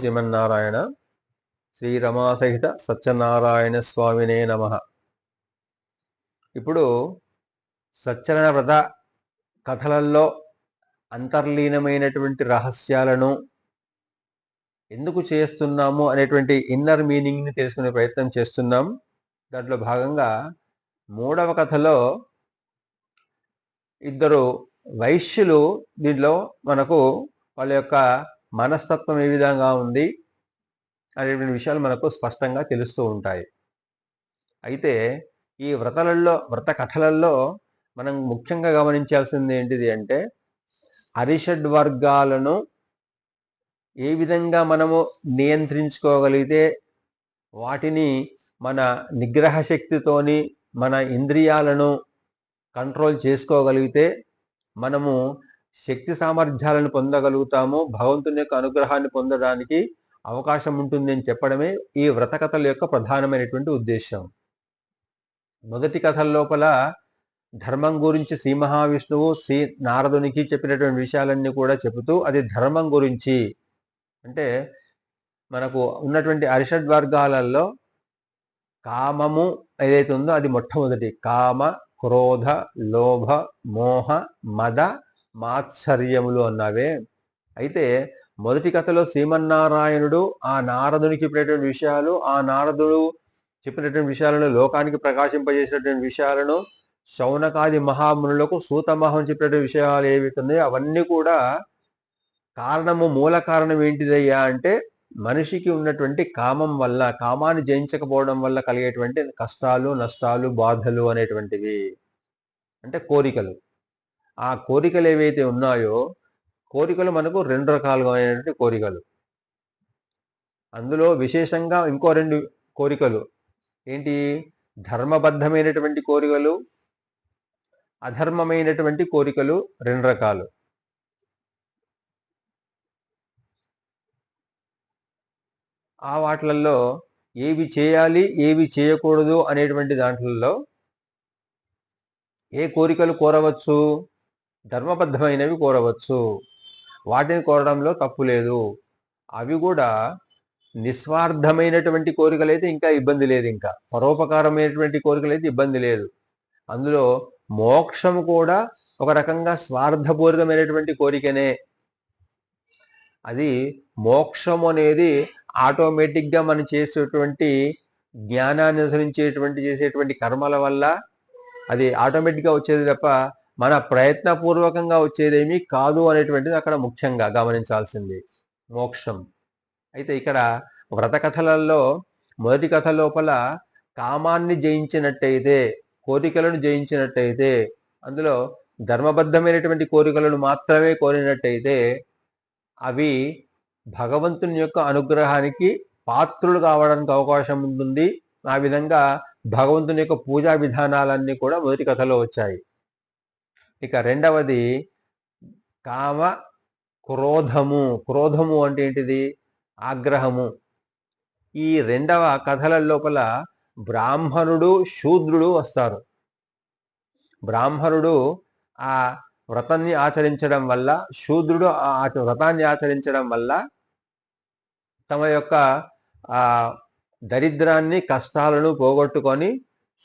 శ్రీమన్నారాయణ శ్రీ రమాసహిత సత్యనారాయణ స్వామినే నమ ఇప్పుడు సత్యన వ్రత కథలలో అంతర్లీనమైనటువంటి రహస్యాలను ఎందుకు చేస్తున్నాము అనేటువంటి ఇన్నర్ మీనింగ్ని తెలుసుకునే ప్రయత్నం చేస్తున్నాం. దాంట్లో భాగంగా మూడవ కథలో ఇద్దరు వైశ్యులు దీంట్లో మనకు వాళ్ళ యొక్క మనస్తత్వం ఏ విధంగా ఉంది అనేటువంటి విషయాలు మనకు స్పష్టంగా తెలుస్తూ ఉంటాయి. అయితే ఈ వ్రతలలో వ్రత కథలలో మనం ముఖ్యంగా గమనించాల్సింది ఏంటిది అంటే అరిషడ్ వర్గాలను ఏ విధంగా మనము నియంత్రించుకోగలిగితే వాటిని మన నిగ్రహ శక్తితోని మన ఇంద్రియాలను కంట్రోల్ చేసుకోగలిగితే మనము శక్తి సామర్థ్యాలను పొందగలుగుతాము భగవంతుని యొక్క అనుగ్రహాన్ని పొందడానికి అవకాశం ఉంటుంది అని చెప్పడమే ఈ వ్రత కథల యొక్క ప్రధానమైనటువంటి ఉద్దేశం మొదటి కథల లోపల ధర్మం గురించి శ్రీ మహావిష్ణువు శ్రీ నారదునికి చెప్పినటువంటి విషయాలన్నీ కూడా చెబుతూ అది ధర్మం గురించి అంటే మనకు ఉన్నటువంటి అరిషడ్ వర్గాలలో కామము ఏదైతే ఉందో అది మొట్టమొదటి కామ క్రోధ లోభ మోహ మద మాత్సర్యములు అన్నవే. అయితే మొదటి కథలో శ్రీమన్నారాయణుడు ఆ నారదునికి చెప్పినటువంటి విషయాలు ఆ నారదుడు చెప్పినటువంటి విషయాలను లోకానికి ప్రకాశింపజేసినటువంటి విషయాలను శౌనకాది మహామునులకు సూతమహం చెప్పినటువంటి విషయాలు ఏవి ఉన్నాయో అవన్నీ కూడా కారణము మూల కారణం ఏంటిదయ్యా అంటే మనిషికి ఉన్నటువంటి కామం వల్ల కామాన్ని జయించకపోవడం వల్ల కలిగేటువంటి కష్టాలు నష్టాలు బాధలు అనేటువంటివి. అంటే కోరికలు. ఆ కోరికలు ఏవైతే ఉన్నాయో కోరికలు మనకు రెండు రకాలుగా అయినటువంటి కోరికలు. అందులో విశేషంగా ఇంకో రెండు కోరికలు. ఏంటి? ధర్మబద్ధమైనటువంటి కోరికలు అధర్మమైనటువంటి కోరికలు రెండు రకాలు. ఆ వాటిలలో ఏవి చేయాలి ఏవి చేయకూడదు అనేటువంటి దాంట్లలో ఏ కోరికలు కోరవచ్చు? ధర్మబద్ధమైనవి కోరవచ్చు. వాటిని కోరడంలో తప్పు లేదు. అవి కూడా నిస్వార్థమైనటువంటి కోరికలు అయితే ఇంకా ఇబ్బంది లేదు ఇంకా. పరోపకారమైనటువంటి కోరికలు అయితే ఇబ్బంది లేదు. అందులో మోక్షం కూడా ఒక రకంగా స్వార్థపూరితమైనటువంటి కోరికనే. అది మోక్షం అనేది ఆటోమేటిక్గా మనం చేసేటువంటి జ్ఞానాన్ని అనుసరించేటువంటి చేసేటువంటి కర్మల వల్ల అది ఆటోమేటిక్గా వచ్చేది తప్ప మన ప్రయత్నపూర్వకంగా వచ్చేదేమీ కాదు అనేటువంటిది అక్కడ ముఖ్యంగా గమనించాల్సింది. మోక్షం. అయితే ఇక్కడ వ్రత కథలలో మొదటి కథ లోపల కామాన్ని జయించినట్టయితే కోరికలను జయించినట్టయితే అందులో ధర్మబద్ధమైనటువంటి కోరికలను మాత్రమే కోరినట్టయితే అవి భగవంతుని యొక్క అనుగ్రహానికి పాత్రులు కావడానికి అవకాశం ఉంటుంది. ఆ విధంగా భగవంతుని యొక్క పూజా విధానాలన్నీ కూడా మొదటి కథలో వచ్చాయి. ఇక రెండవది కామ క్రోధము. క్రోధము అంటే ఏంటిది? ఆగ్రహము. ఈ రెండవ కథల లోపల బ్రాహ్మణుడు శూద్రుడు వస్తారు. బ్రాహ్మణుడు ఆ వ్రతాన్ని ఆచరించడం వల్ల శూద్రుడు ఆ వ్రతాన్ని ఆచరించడం వల్ల తమ యొక్క ఆ దరిద్రాన్ని కష్టాలను పోగొట్టుకొని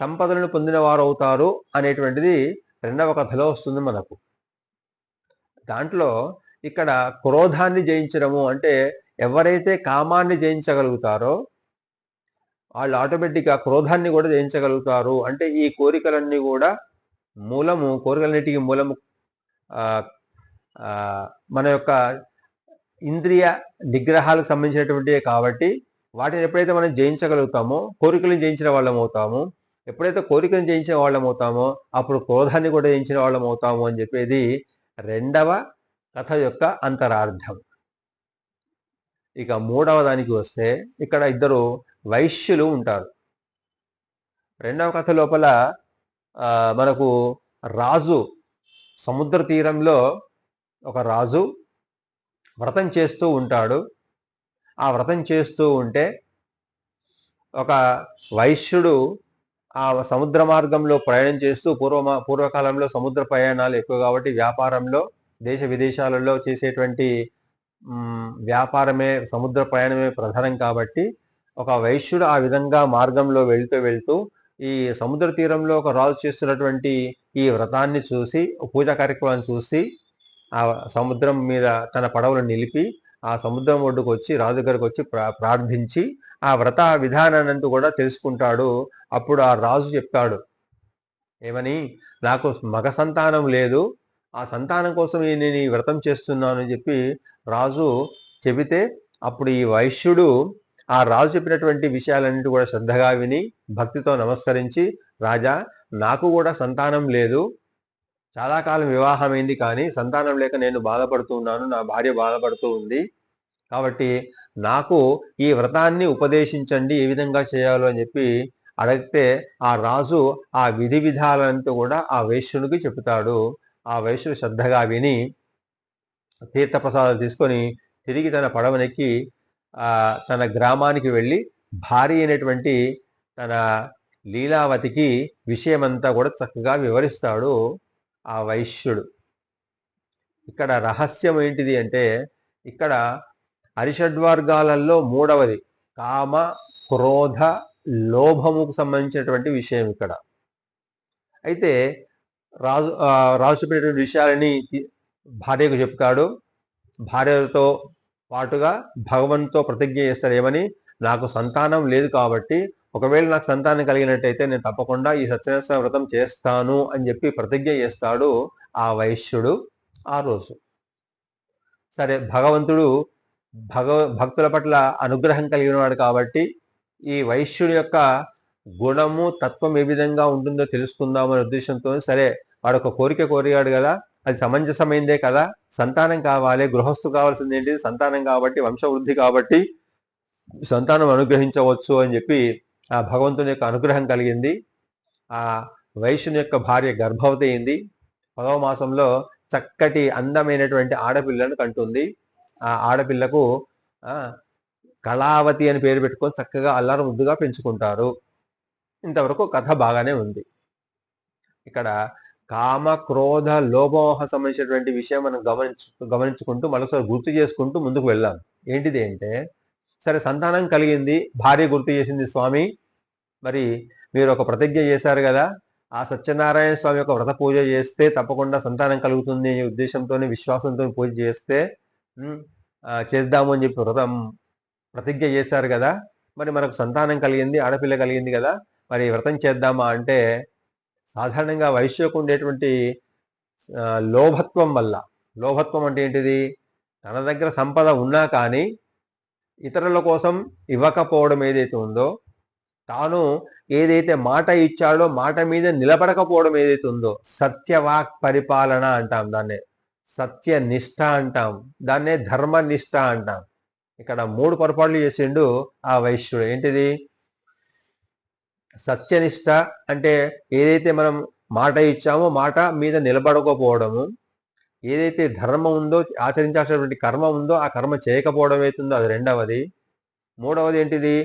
సంపదలను పొందిన వారు అవుతారు అనేటువంటిది రెండవ కథలో వస్తుంది మనకు. దాంట్లో ఇక్కడ క్రోధాన్ని జయించడము అంటే ఎవరైతే కామాన్ని జయించగలుగుతారో వాళ్ళు ఆటోమేటిక్గా క్రోధాన్ని కూడా జయించగలుగుతారు. అంటే ఈ కోరికలన్నీ కూడా మూలము కోరికలన్నిటికీ మూలము మన యొక్క ఇంద్రియ నిగ్రహాలకు సంబంధించినటువంటివి కాబట్టి వాటిని ఎప్పుడైతే మనం జయించగలుగుతామో కోరికలను జయించిన వాళ్ళం అవుతాము. ఎప్పుడైతే కోరికను జయించిన వాళ్ళం అవుతామో అప్పుడు క్రోధాన్ని కూడా జయించిన వాళ్ళం అవుతాము అని చెప్పేది రెండవ కథ యొక్క అంతరార్థం. ఇక మూడవ దానికి వస్తే ఇక్కడ ఇద్దరు వైశ్యులు ఉంటారు. రెండవ కథ లోపల మనకు రాజు సముద్ర తీరంలో ఒక రాజు వ్రతం చేస్తూ ఉంటాడు. ఆ వ్రతం చేస్తూ ఉంటే ఒక వైశ్యుడు ఆ సముద్ర మార్గంలో ప్రయాణం చేస్తూ పూర్వ పూర్వకాలంలో సముద్ర ప్రయాణాలు ఎక్కువ కాబట్టి వ్యాపారంలో దేశ విదేశాలలో చేసేటువంటి వ్యాపారమే సముద్ర ప్రయాణమే ప్రధానం కాబట్టి ఒక వైశ్యుడు ఆ విధంగా మార్గంలో వెళ్తూ వెళ్తూ ఈ సముద్ర తీరంలో ఒక రాజు చేస్తున్నటువంటి ఈ వ్రతాన్ని చూసి పూజా కార్యక్రమాన్ని చూసి ఆ సముద్రం మీద తన పడవలు నిలిపి ఆ సముద్రం ఒడ్డుకు వచ్చి రాజు దగ్గరకు వచ్చి ప్రార్థించి ఆ వ్రత విధానాన్ని కూడా తెలుసుకుంటాడు. అప్పుడు ఆ రాజు చెప్తాడు ఏమని నాకు మగ సంతానం లేదు. ఆ సంతానం కోసం నేను ఈ వ్రతం చేస్తున్నాను అని చెప్పి రాజు చెబితే అప్పుడు ఈ వైశ్యుడు ఆ రాజు చెప్పినటువంటి విషయాలన్నిటి కూడా శ్రద్ధగా విని భక్తితో నమస్కరించి రాజా నాకు కూడా సంతానం లేదు. చాలా కాలం వివాహమైంది కానీ సంతానం లేక నేను బాధపడుతూ ఉన్నాను నా భార్య బాధపడుతూ ఉంది. కాబట్టి నాకు ఈ వ్రతాన్ని ఉపదేశించండి ఏ విధంగా చేయాలో అని చెప్పి అడిగితే ఆ రాజు ఆ విధి విధాలంతా కూడా ఆ వైశ్యునికి చెబుతాడు. ఆ వైశ్యుడు శ్రద్ధగా విని తీర్థప్రసాదాలు తీసుకొని తిరిగి తన పడవనెక్కి తన గ్రామానికి వెళ్ళి భార్య అయినటువంటి తన లీలావతికి విషయమంతా కూడా చక్కగా వివరిస్తాడు. ఆ వైశ్యుడు. ఇక్కడ రహస్యం ఏంటిది అంటే ఇక్కడ అరిషడ్వర్గాలలో మూడవది కామ క్రోధ లోభముకు సంబంధించినటువంటి విషయం ఇక్కడ. అయితే రాజు ఆ, రాజు చెప్పినటువంటి విషయాలని భార్యకు చెప్తాడు. భార్యతో పాటుగా భగవంతుతో ప్రతిజ్ఞ చేస్తాడు ఏమని? నాకు సంతానం లేదు కాబట్టి ఒకవేళ నాకు సంతానం కలిగినట్టయితే నేను తప్పకుండా ఈ సత్యనారాయణ వ్రతం చేస్తాను అని చెప్పి ప్రతిజ్ఞ చేస్తాడు ఆ వైశ్యుడు ఆ రోజు. సరే భగవంతుడు భగవ భక్తుల పట్ల అనుగ్రహం కలిగిన వాడు కాబట్టి ఈ వైశ్యుడి యొక్క గుణము తత్వం ఏ విధంగా ఉంటుందో తెలుసుకుందామనే ఉద్దేశంతో సరే వాడు ఒక కోరిక కోరిగాడు కదా అది సమంజసమైందే కదా సంతానం కావాలి గృహస్థు కావాల్సింది ఏంటి? సంతానం కాబట్టి వంశవృద్ధి కాబట్టి సంతానం అనుగ్రహించవచ్చు అని చెప్పి భగవంతుని యొక్క అనుగ్రహం కలిగింది. ఆ వైశ్యుని యొక్క భార్య గర్భవతి అయింది. పదవ మాసంలో చక్కటి అందమైనటువంటి ఆడపిల్లను కంటుంది. ఆ ఆడపిల్లకు కళావతి అని పేరు పెట్టుకొని చక్కగా అల్లారం ముద్దుగా పెంచుకుంటారు. ఇంతవరకు కథ బాగానే ఉంది. ఇక్కడ కామ క్రోధ లోభోహ సంబంధించినటువంటి విషయం మనం గమనించు గమనించుకుంటూ మరొకసారి గుర్తు చేసుకుంటూ ముందుకు వెళ్ళాం ఏంటిది అంటే సరే సంతానం కలిగింది భార్య గుర్తు చేసింది స్వామి. మరి మీరు ఒక ప్రతిజ్ఞ చేశారు కదా ఆ సత్యనారాయణ స్వామి యొక్క వ్రత పూజ చేస్తే తప్పకుండా సంతానం కలుగుతుంది అనే ఉద్దేశంతోనే విశ్వాసంతో పూజ చేస్తే చేద్దాము అని చెప్పి వ్రతం ప్రతిజ్ఞ చేశారు కదా. మరి మనకు సంతానం కలిగింది ఆడపిల్ల కలిగింది కదా. మరి వ్రతం చేద్దామా అంటే సాధారణంగా వైశ్యకు ఉండేటువంటి లోభత్వం వల్ల లోభత్వం అంటే ఏంటిది? తన దగ్గర సంపద ఉన్నా కానీ ఇతరుల కోసం ఇవ్వకపోవడం ఏదైతే ఉందో తాను ఏదైతే మాట ఇచ్చాడో మాట మీద నిలబడకపోవడం ఏదైతే ఉందో సత్యవాక్ పరిపాలన అంటాం దాన్నే. సత్యనిష్ట అంటాం. దాన్నే ధర్మనిష్ట అంటాం. ఇక్కడ మూడు పొరపాట్లు చేసిండు ఆ వైశ్యుడు. ఏంటిది? సత్యనిష్ట అంటే ఏదైతే మనం మాట ఇచ్చామో మాట మీద నిలబడకపోవడము ఏదైతే ధర్మం ఉందో ఆచరించాల్సినటువంటి కర్మ ఉందో ఆ కర్మ చేయకపోవడం అవుతుందో అది రెండవది. మూడవది ఏంటిది?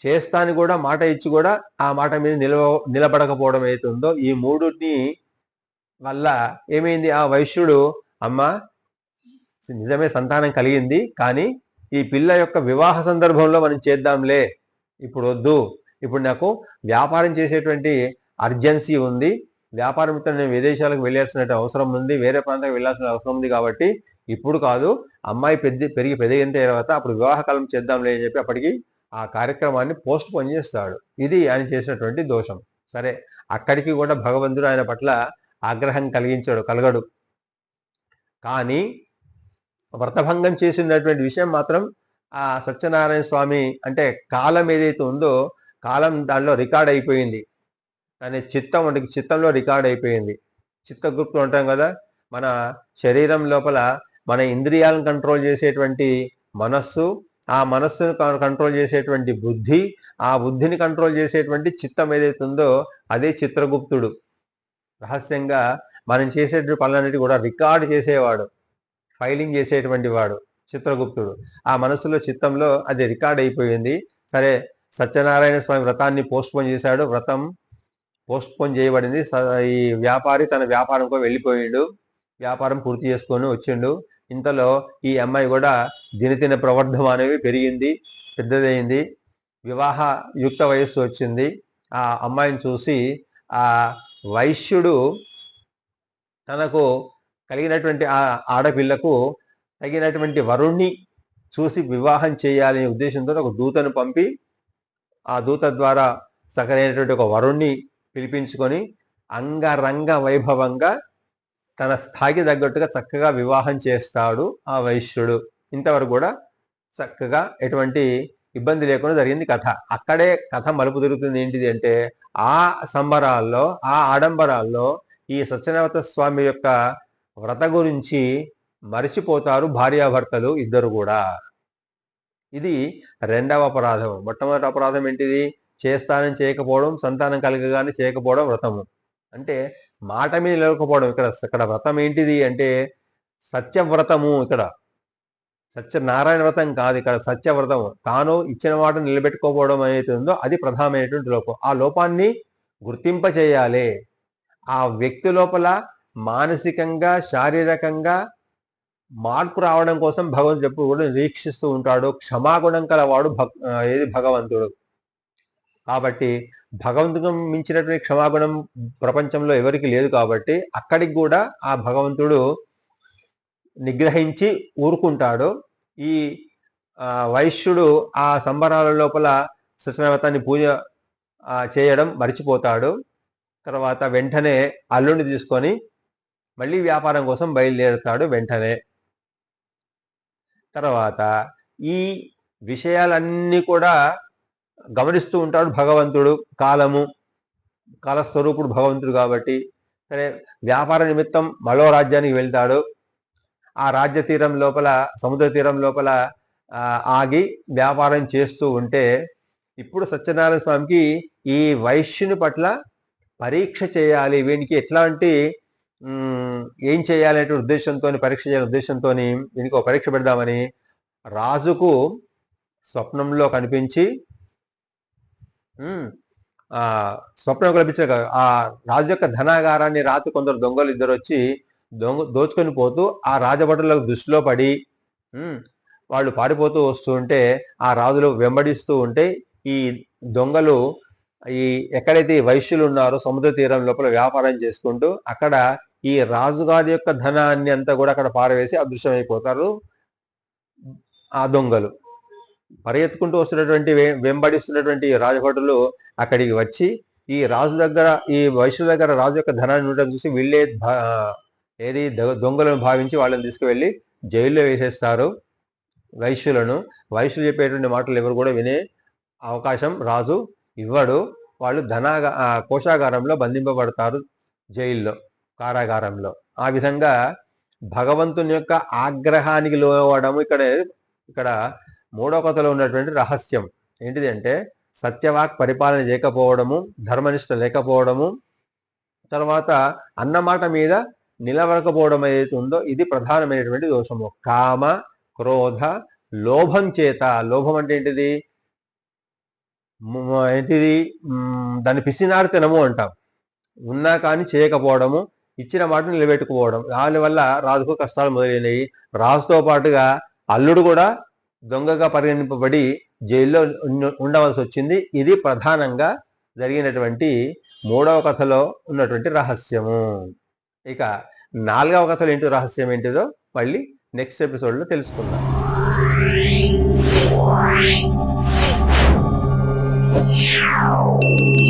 చేస్తాను కూడా మాట ఇచ్చి కూడా ఆ మాట మీద నిలవ నిలబడకపోవడం అవుతుందో ఈ మూడుని వల్ల ఏమైంది? ఆ వైశ్యుడు అమ్మ నిజమే సంతానం కలిగింది కానీ ఈ పిల్ల యొక్క వివాహ సందర్భంలో మనం చేద్దాంలే ఇప్పుడు వద్దు ఇప్పుడు నాకు వ్యాపారం చేసేటువంటి అర్జెన్సీ ఉంది వ్యాపారం నేను విదేశాలకు వెళ్ళాల్సిన అవసరం ఉంది వేరే ప్రాంతానికి వెళ్ళాల్సిన అవసరం ఉంది కాబట్టి ఇప్పుడు కాదు అమ్మాయి పెద్ద పెరిగి పెరిగిన తర్వాత అప్పుడు వివాహకాలం చేద్దాంలే అని చెప్పి అప్పటికి ఆ కార్యక్రమాన్ని పోస్ట్ పోన్ చేస్తాడు. ఇది ఆయన చేసినటువంటి దోషం. సరే అక్కడికి కూడా భగవంతుడు ఆయన పట్ల ఆగ్రహం కలిగించాడు కలగడు. కానీ వ్రతభంగం చేసినటువంటి విషయం మాత్రం ఆ సత్యనారాయణ స్వామి అంటే కాలం ఏదైతే ఉందో కాలం దానిలో రికార్డ్ అయిపోయింది. అనే చిత్తం అంటే చిత్తంలో రికార్డ్ అయిపోయింది. చిత్తగుప్తు ఉంటాం కదా మన శరీరం లోపల మన ఇంద్రియాలను కంట్రోల్ చేసేటువంటి మనస్సు ఆ మనస్సును కంట్రోల్ చేసేటువంటి బుద్ధి ఆ బుద్ధిని కంట్రోల్ చేసేటువంటి చిత్తం ఏదైతే ఉందో అదే చిత్రగుప్తుడు. రహస్యంగా మనం చేసేటువంటి పనులన్నిటి కూడా రికార్డ్ చేసేవాడు ఫైలింగ్ చేసేటువంటి వాడు చిత్రగుప్తుడు. ఆ మనసులో చిత్తంలో అది రికార్డ్ అయిపోయింది. సరే సత్యనారాయణ స్వామి వ్రతాన్ని పోస్ట్పోన్ చేశాడు. వ్రతం పోస్ట్పోన్ చేయబడింది. స- ఈ వ్యాపారి తన వ్యాపారంకో వెళ్ళిపోయిండు. వ్యాపారం పూర్తి చేసుకొని వచ్చిండు. ఇంతలో ఈ అమ్మాయి కూడా దినదిన ప్రవర్ధం అనేవి పెరిగింది పెద్దదైంది వివాహ యుక్త వయస్సు వచ్చింది. ఆ అమ్మాయిని చూసి ఆ వైశ్యుడు తనకు కలిగినటువంటి ఆ ఆడపిల్లకు తగినటువంటి వరుణ్ణి చూసి వివాహం చేయాలనే ఉద్దేశంతో ఒక దూతను పంపి ఆ దూత ద్వారా సకరైనటువంటి ఒక వరుణ్ణి పిలిపించుకొని అంగరంగ వైభవంగా తన స్థాయికి తగ్గట్టుగా చక్కగా వివాహం చేస్తాడు ఆ వైశ్యుడు. ఇంతవరకు కూడా చక్కగా ఎటువంటి ఇబ్బంది లేకుండా జరిగింది కథ. అక్కడే కథ మలుపు తిరుగుతుంది ఏంటిది అంటే ఆ సంబరాల్లో ఆ ఆడంబరాల్లో ఈ సత్యనారాయణ స్వామి యొక్క వ్రత గురించి మరిచిపోతారు భార్యాభర్తలు ఇద్దరు కూడా. ఇది రెండవ అపరాధం. మొట్టమొదటి అపరాధం ఏంటిది? చేస్తానని చేయకపోవడం సంతానం కలగగానే చేయకపోవడం వ్రతము. అంటే మాట మీద నిలవకపోవడం ఇక్కడ ఇక్కడ వ్రతం ఏంటిది అంటే సత్యవ్రతము ఇక్కడ. సత్యనారాయణ వ్రతం కాదు ఇక్కడ సత్యవ్రతం తాను ఇచ్చిన మాట నిలబెట్టుకోవడం అనేది ఉందో అది ప్రధానమైనటువంటి లోపం. ఆ లోపాన్ని గుర్తింప చేయాలి. ఆ వ్యక్తి లోపల మానసికంగా శారీరకంగా మార్పు రావడం కోసం భగవంతుడు ఎప్పుడు కూడా నిరీక్షిస్తూ ఉంటాడు. క్షమాగుణం కలవాడు భక్ ఏది భగవంతుడు. కాబట్టి భగవంతుడు మించినటువంటి క్షమాగుణం ప్రపంచంలో ఎవరికి లేదు కాబట్టి అక్కడికి కూడా ఆ భగవంతుడు నిగ్రహించి ఊరుకుంటాడు. ఈ వైశ్యుడు ఆ సంబరాల లోపల సృష్ణవతాన్ని పూజ చేయడం మర్చిపోతాడు. తర్వాత వెంటనే అల్లుని తీసుకొని మళ్ళీ వ్యాపారం కోసం బయలుదేరుతాడు వెంటనే. తర్వాత ఈ విషయాలన్నీ కూడా గమనిస్తూ ఉంటాడు భగవంతుడు కాలము కాలస్వరూపుడు భగవంతుడు కాబట్టి. సరే వ్యాపార నిమిత్తం మరో రాజ్యానికి వెళ్తాడు. ఆ రాజ్య తీరం లోపల సముద్ర తీరం లోపల ఆగి వ్యాపారం చేస్తూ ఉంటే ఇప్పుడు సత్యనారాయణ స్వామికి ఈ వైశ్యుని పట్ల పరీక్ష చేయాలి. వీనికి ఎట్లాంటి ఏం చేయాలనే ఉద్దేశంతో పరీక్ష చేయాలనే ఉద్దేశంతో దీనికి ఒక పరీక్ష పెడదామని రాజుకు స్వప్నంలో కనిపించి స్వప్నం కల్పించిన ఆ రాజు యొక్క ధనాగారాన్ని రాత్రి కొందరు దొంగలు ఇద్దరు వచ్చి దొంగ దోచుకొని పోతూ ఆ రాజభటులకు దృష్టిలో పడి వాళ్ళు పాడిపోతూ వస్తూ ఉంటే ఆ రాజులు వెంబడిస్తూ ఉంటే ఈ దొంగలు ఈ ఎక్కడైతే వైశ్యులు ఉన్నారో సముద్ర తీరం లోపల వ్యాపారం చేసుకుంటూ అక్కడ ఈ రాజుగారి యొక్క ధనాన్ని అంతా కూడా అక్కడ పారవేసి అదృశ్యమైపోతారు ఆ దొంగలు. పరిగెత్తుకుంటూ వస్తున్నటువంటి వెంబడిస్తున్నటువంటి రాజభటులు అక్కడికి వచ్చి ఈ రాజు దగ్గర ఈ వైశ్యుల దగ్గర రాజు యొక్క ధనాన్ని ఉండడం చూసి వీళ్ళే ఏది దొంగలను భావించి వాళ్ళని తీసుకువెళ్ళి జైల్లో వేసేస్తారు వైశ్యులను. వైశ్యులు చెప్పేటువంటి మాటలు ఎవరు కూడా వినే అవకాశం రాజు ఇవ్వడు. వాళ్ళు ధనాగా కోశాగారంలో బంధింపబడతారు జైల్లో కారాగారంలో. ఆ విధంగా భగవంతుని యొక్క ఆగ్రహానికి లోవడం ఇక్కడ ఇక్కడ మూడో కథలో ఉన్నటువంటి రహస్యం ఏంటిది అంటే సత్యవాక్ పరిపాలన లేకపోవడము ధర్మనిష్ట లేకపోవడము తర్వాత అన్నమాట మీద నిలవకపోవడం ఏదైతే ఉందో ఇది ప్రధానమైనటువంటి దోషము. కామ క్రోధ లోభం చేత. లోభం అంటే ఏంటిది? ఏంటిది? దాన్ని పిసినారితనము అంటాం. ఉన్నా కానీ చేయకపోవడము ఇచ్చిన మాట నిలబెట్టుకోవడం దానివల్ల రాజుకు కష్టాలు మొదలైనవి రాజుతో పాటుగా అల్లుడు కూడా దొంగగా పరిగణింపబడి జైల్లో ఉండవలసి వచ్చింది. ఇది ప్రధానంగా జరిగినటువంటి మూడవ కథలో ఉన్నటువంటి రహస్యము. ఇక నాలుగవ కథలో ఏంటి రహస్యం ఏంటిదో మళ్ళీ నెక్స్ట్ ఎపిసోడ్లో తెలుసుకుందాం. Yeah.